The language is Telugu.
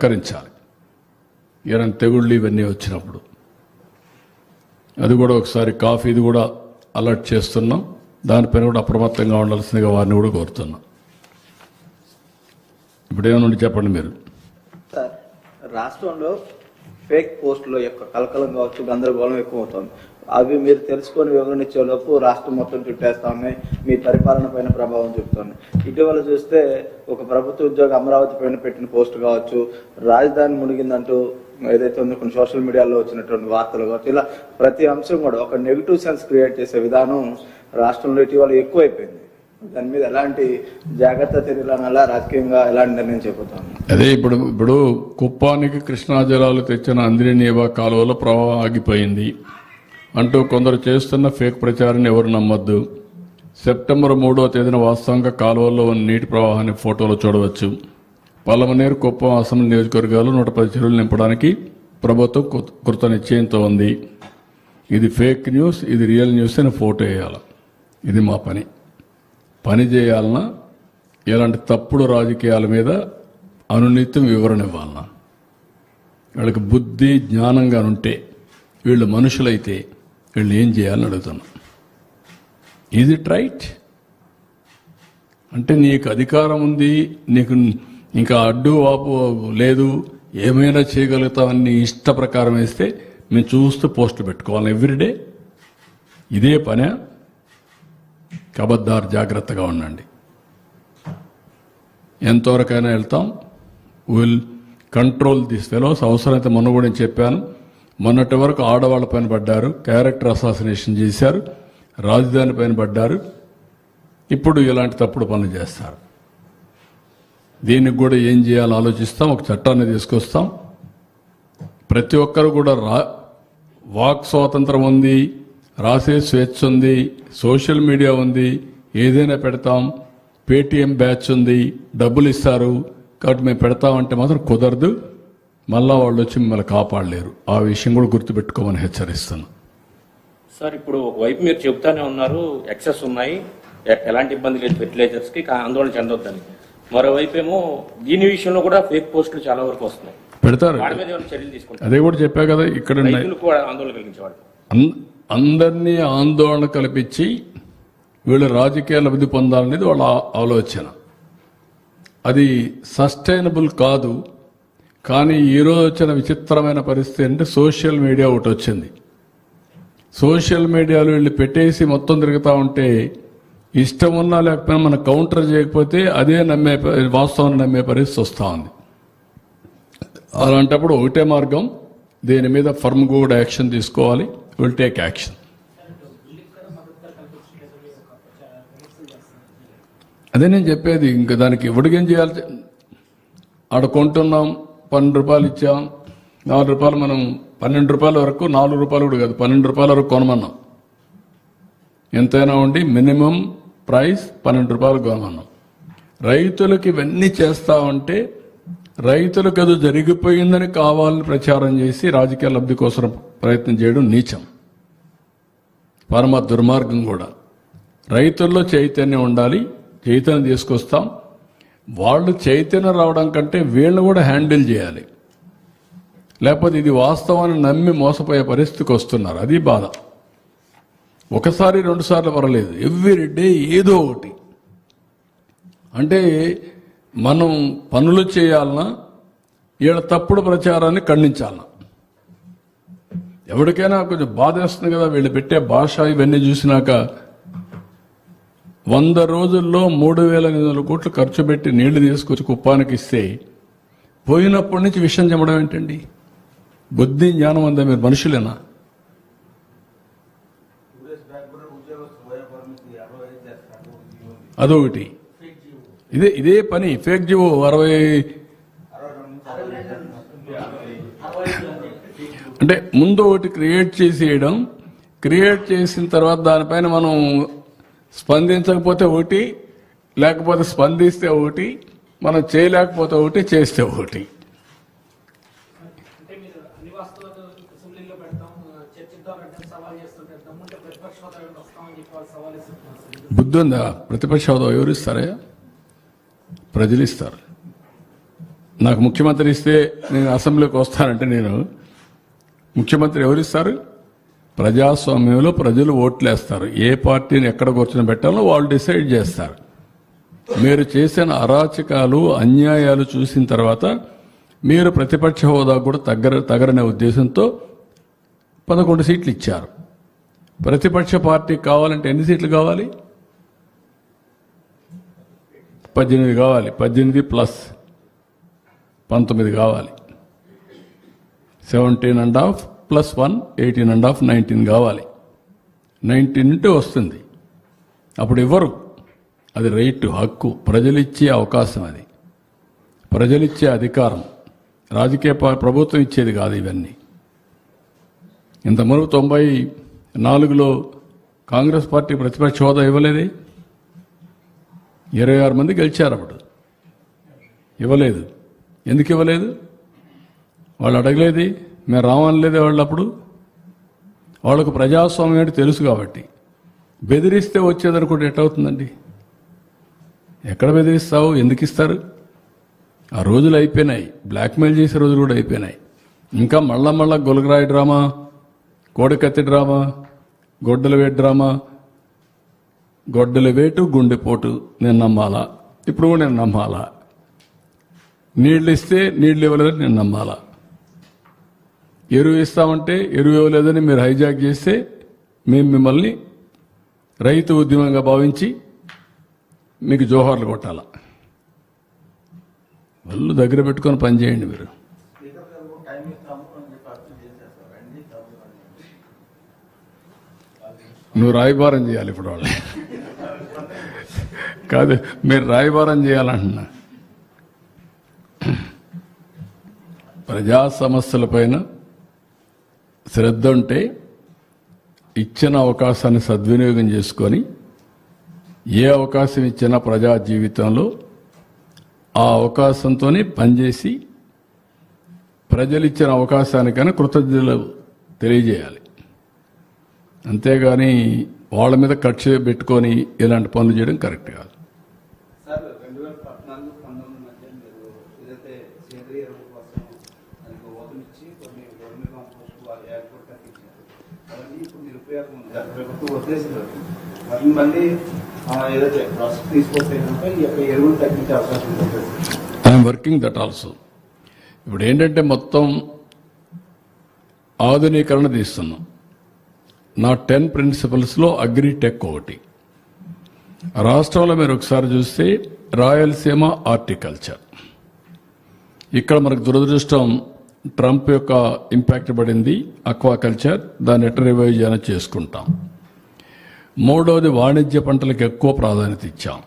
సహకరించాలి ఏదైనా తెగుళ్ళు ఇవన్నీ వచ్చినప్పుడు. అది కూడా ఒకసారి కాఫీది కూడా అలర్ట్ చేస్తున్నాం. దానిపైన కూడా అప్రమత్తంగా ఉండాల్సిందిగా వారిని కూడా కోరుతున్నాం. ఇప్పుడు ఏమైనా ఉంటే చెప్పండి మీరు. రాష్ట్రంలో ఫేక్ పోస్టుల యొక్క కలకలం కావచ్చు గందరగోళం ఎక్కువ అవుతుంది అవి మీరు తెలుసుకొని వివరించేలోపు రాష్ట్రం మొత్తం చుట్టేస్తా ఉన్నాయి. మీ పరిపాలన పైన ప్రభావం చూపుతుంది. ఇటీవల చూస్తే ఒక ప్రభుత్వ ఉద్యోగ అమరావతి పైన పెట్టిన పోస్ట్ కావచ్చు రాజధాని మునిగిందంటూ ఏదైతే ఉందో కొన్ని సోషల్ మీడియాలో వచ్చినటువంటి వార్తలు కావచ్చు ఇలా ప్రతి అంశం కూడా ఒక నెగిటివ్ సెన్స్ క్రియేట్ చేసే విధానం రాష్ట్రంలో ఇటీవల ఎక్కువైపోయింది. దాని మీద ఎలాంటి జాగ్రత్త చర్యలు రాజకీయంగా ఎలాంటి నిర్ణయం చెబుతాను అదే ఇప్పుడు ఇప్పుడు కుప్పానికి కృష్ణా జలాలు తెచ్చిన అంద్రినీవా కాలువలో ప్రవాహం ఆగిపోయింది. అంటూ కొందరు చేస్తున్న ఫేక్ ప్రచారాన్ని ఎవరు నమ్మొద్దు. సెప్టెంబర్ మూడవ తేదీన వాస్తవంగా కాలువల్లో ఉన్న నీటి ప్రవాహాన్ని ఫోటోలో చూడవచ్చు. పల్లమనేరు కుప్పం అసెంబ్లీ నియోజకవర్గాలు నూట పది చెరువులు నింపడానికి ప్రభుత్వం కృత నిశ్చయంతో ఉంది. ఇది ఫేక్ న్యూస్ ఇది రియల్ న్యూస్ అని ఫోటో వేయాలి. ఇది మా పని. పని చేయాలన్నా ఇలాంటి తప్పుడు రాజకీయాల మీద అనునిత్యం వివరణ ఇవ్వాలన్నా. వాళ్ళకి బుద్ధి జ్ఞానంగా ఉంటే వీళ్ళు మనుషులైతే వీళ్ళు ఏం చేయాలని అడుగుతున్నా. ఇది రైట్ అంటే నీకు అధికారం ఉంది నీకు ఇంకా అడ్డు వాపు లేదు ఏమైనా చేయగలుగుతావని నీ ఇష్ట ప్రకారం వేస్తే మేము చూస్తూ పోస్ట్ పెట్టుకోవాలి ఎవ్రీడే ఇదే పనే. కబద్దారు జాగ్రత్తగా ఉండండి. ఎంతవరకైనా వెళ్తాం. విల్ కంట్రోల్ దిస్ ఫెలోస్ అవసరమైతే మొన్న కూడా నేను చెప్పాను. మొన్నటి వరకు ఆడవాళ్ళ పైన పడ్డారు క్యారెక్టర్ అసాసినేషన్ చేశారు రాజధాని పైన పడ్డారు ఇప్పుడు ఇలాంటి తప్పుడు పనులు చేస్తారు. దీనికి కూడా ఏం చేయాలో ఆలోచిస్తాం ఒక చట్టాన్ని తీసుకొస్తాం. ప్రతి ఒక్కరు కూడా రా వాక్ స్వాతంత్రం ఉంది రాసే స్వేచ్ఛ ఉంది సోషల్ మీడియా ఉంది ఏదైనా పెడతాం పేటీఎం బ్యాచ్ ఉంది డబ్బులు ఇస్తారు కాబట్టి మేము పెడతామంటే మాత్రం కుదరదు. మళ్ళా వాళ్ళు వచ్చి మిమ్మల్ని కాపాడలేరు. ఆ విషయం కూడా గుర్తుపెట్టుకోమని హెచ్చరిస్తున్నాను సార్ ఇప్పుడు ఒకవైపు మీరు చెబుతానే ఉన్నారు ఎక్సెస్ ఉన్నాయి ఎలాంటి ఇబ్బంది లేదు ఫెర్టిలైజర్స్కి కా- ఆందోళన చెందొద్దని. మరోవైపు ఏమో దీని విషయంలో కూడా ఫేక్ పోస్టులు చాలా వరకు వస్తున్నాయి. పెడతారు. వాటి మీద ఏమైనా చర్యలు తీసుకుంటారు? అదే కూడా చెప్పా కదా ఇక్కడ కూడా ఆందోళన అందరినీ ఆందోళన కల్పించి వీళ్ళు రాజకీయ లబ్ధి పొందాలనేది వాళ్ళ ఆలోచన. అది సస్టైనబుల్ కాదు. కానీ ఈరోజు వచ్చిన విచిత్రమైన పరిస్థితి అంటే సోషల్ మీడియా ఒకటి వచ్చింది. సోషల్ మీడియాలో వీళ్ళు పెట్టేసి మొత్తం తిరుగుతూ ఉంటే ఇష్టం ఉన్నా లేకపోయినా మనం కౌంటర్ చేయకపోతే అదే నమ్మే వాస్తవాన్ని నమ్మే పరిస్థితి వస్తూ ఉంది. అలాంటప్పుడు ఒకటే మార్గం దీని మీద ఫర్మ్ కూడా యాక్షన్ తీసుకోవాలి విల్ టేక్ యాక్షన్. అదే నేను చెప్పేది ఇంకా దానికి ఇవ్వడికేం చేయాలి? ఆడ కొంటున్నాం పన్నెండు రూపాయలు ఇచ్చాం. నాలుగు రూపాయలు మనం పన్నెండు రూపాయల వరకు నాలుగు రూపాయలు కూడా కాదు పన్నెండు రూపాయల వరకు కొనమన్నాం. ఎంతైనా ఉండి మినిమం ప్రైస్ పన్నెండు రూపాయలు కొనమన్నాం. రైతులకు ఇవన్నీ చేస్తా ఉంటే రైతులకు అది జరిగిపోయిందని కావాలని ప్రచారం చేసి రాజకీయ లబ్ధి కోసం ప్రయత్నం చేయడం నీచం. పరమ దుర్మార్గం కూడా. రైతుల్లో చైతన్యం ఉండాలి చైతన్యం తీసుకొస్తాం. వాళ్ళు చైతన్యం రావడం కంటే వీళ్ళు కూడా హ్యాండిల్ చేయాలి. లేకపోతే ఇది వాస్తవాన్ని నమ్మి మోసపోయే పరిస్థితికి వస్తున్నారు. అది బాధ. ఒకసారి రెండుసార్లు పర్వాలేదు. ఎవ్రీ డే ఏదో ఒకటి. అంటే మనం పనులు చేయాలన్నా వీళ్ళ తప్పుడు ప్రచారాన్ని ఖండించాలన్నా. ఎవరికైనా కొంచెం బాధ వేస్తుంది కదా వీళ్ళు పెట్టే భాష ఇవన్నీ చూసినాక వంద రోజుల్లో మూడు వేల ఎనిమిది వందల కోట్లు ఖర్చు పెట్టి నీళ్ళు తీసుకొచ్చి కుప్పానికి ఇస్తే పోయినప్పటి నుంచి విషయం చెప్పడం ఏంటండి? బుద్ధి జ్ఞానం అందా మీరు మనుషులేనా? అదొకటి. ఇదే ఇదే పని ఫేక్ జీవో అరవై అంటే ముందు ఒకటి క్రియేట్ చేసేయడం క్రియేట్ చేసిన తర్వాత దానిపైన మనం స్పందించకపోతే ఒకటి లేకపోతే స్పందిస్తే ఒకటి మనం చేయలేకపోతే ఒకటి చేస్తే ఒకటి. బుద్ధి ఉందా? ప్రతిపక్ష హోదా ఎవరు ఇస్తారా? ప్రజలు ఇస్తారు. నాకు ముఖ్యమంత్రి ఇస్తే నేను అసెంబ్లీకి వస్తానంటే నేను ముఖ్యమంత్రి ఎవరిస్తారు ప్రజాస్వామ్యంలో ప్రజలు ఓట్లేస్తారు. ఏ పార్టీని ఎక్కడ కూర్చొని పెట్టాలో వాళ్ళు డిసైడ్ చేస్తారు. మీరు చేసిన అరాచకాలు అన్యాయాలు చూసిన తర్వాత మీరు ప్రతిపక్ష హోదా కూడా తగ్గర తగరనే ఉద్దేశంతో పదకొండు సీట్లు ఇచ్చారు. ప్రతిపక్ష పార్టీ కావాలంటే ఎన్ని సీట్లు కావాలి? పద్దెనిమిది కావాలి. పద్దెనిమిది ప్లస్ పంతొమ్మిది కావాలి. Seventeen and half plus one eighteen and half nineteen కావాలి. నైన్టీన్ ఉంటే వస్తుంది. అప్పుడు ఇవ్వరు అది రైట్ హక్కు. ప్రజలిచ్చే అవకాశం అది. ప్రజలిచ్చే అధికారం. రాజకీయ ప్రభుత్వం ఇచ్చేది కాదు ఇవన్నీ. ఇంతవరకు తొంభై నాలుగులో కాంగ్రెస్ పార్టీ ప్రతిపక్ష హోదా ఇవ్వలేదే? ఇరవై ఆరు మంది గెలిచారు అప్పుడు. ఇవ్వలేదు. ఎందుకు ఇవ్వలేదు? వాళ్ళు అడగలేది? మేము రావనలేదే వాళ్ళప్పుడు? వాళ్ళకు ప్రజాస్వామ్యం అంటే తెలుసు కాబట్టి. బెదిరిస్తే వచ్చేదనుకుంటే ఎట్టవుతుందండి? ఎక్కడ బెదిరిస్తావు? ఎందుకు ఇస్తారు? ఆ రోజులు అయిపోయినాయి. బ్లాక్మెయిల్ చేసే రోజులు కూడా అయిపోయినాయి. ఇంకా మళ్ళా మళ్ళా గొలగరాయి డ్రామా కోడికత్తి డ్రామా గొడ్డల వేటు డ్రామా గొడ్డల వేటు గుండెపోటు నేను నమ్మాలా? ఇప్పుడు కూడా నేను నమ్మాలా? నీళ్ళు ఇస్తే నీళ్ళు ఇవ్వలేదని నేను నమ్మాలా? ఎరువు ఇస్తామంటే ఎరువు ఇవ్వలేదని మీరు హైజాక్ చేస్తే మేము మిమ్మల్ని రైతు ఉద్యమంగా భావించి మీకు జోహార్లు కొట్టాల. వాళ్ళు దగ్గర పెట్టుకొని పని చేయండి మీరు. నువ్వు రాయబారం చేయాలి ఇప్పుడు వాళ్ళు కాదు మీరు రాయబారం చేయాలంటున్నా. ప్రజా సమస్యల పైన శ్రద్ధ ఉంటే ఇచ్చిన అవకాశాన్ని సద్వినియోగం చేసుకొని ఏ అవకాశం ఇచ్చినా ప్రజా జీవితంలో ఆ అవకాశంతోనే పనిచేసి ప్రజలు ఇచ్చిన అవకాశానికైనా కృతజ్ఞతలు తెలియజేయాలి. అంతేగాని వాళ్ళ మీద కక్ష పెట్టుకొని ఇలాంటి పనులు చేయడం కరెక్ట్ కాదు సార్ రెండు వేల పద్నాలుగు పంతొమ్మిది మధ్య మీరు ఏదైతే సేంద్రియ ఎరువు కోసం దానికి ఓతనిచ్చి కొన్ని గవర్నమెంట్ కాంపోస్ట్ వాళ్ళు ఎయిర్పోర్ట్ కట్టించారు అవన్నీ ఇప్పుడు నిరుపయోగం ఉంది ప్రభుత్వం మళ్ళీ ఏదైతే ప్రాసెస్ తీసుకొస్తే కనుక ఈ యొక్క ఎరువులు తగ్గించే అవకాశం ఉంటుంది ఐఎమ్ వర్కింగ్ దట్ ఆల్సో ఇప్పుడు ఏంటంటే మొత్తం ఆధునీకరణ తీస్తున్నాం. నా టెన్ ప్రిన్సిపల్స్లో అగ్రిటెక్ ఒకటి. రాష్ట్రంలో మీరు ఒకసారి చూస్తే రాయలసీమ హార్టికల్చర్ ఇక్కడ మనకు దురదృష్టం ట్రంప్ యొక్క ఇంపాక్ట్ పడింది అక్వాకల్చర్ దాన్ని ఎట్లా రివైవ్ చేసుకుంటాం. మూడవది వాణిజ్య పంటలకు ఎక్కువ ప్రాధాన్యత ఇచ్చాం.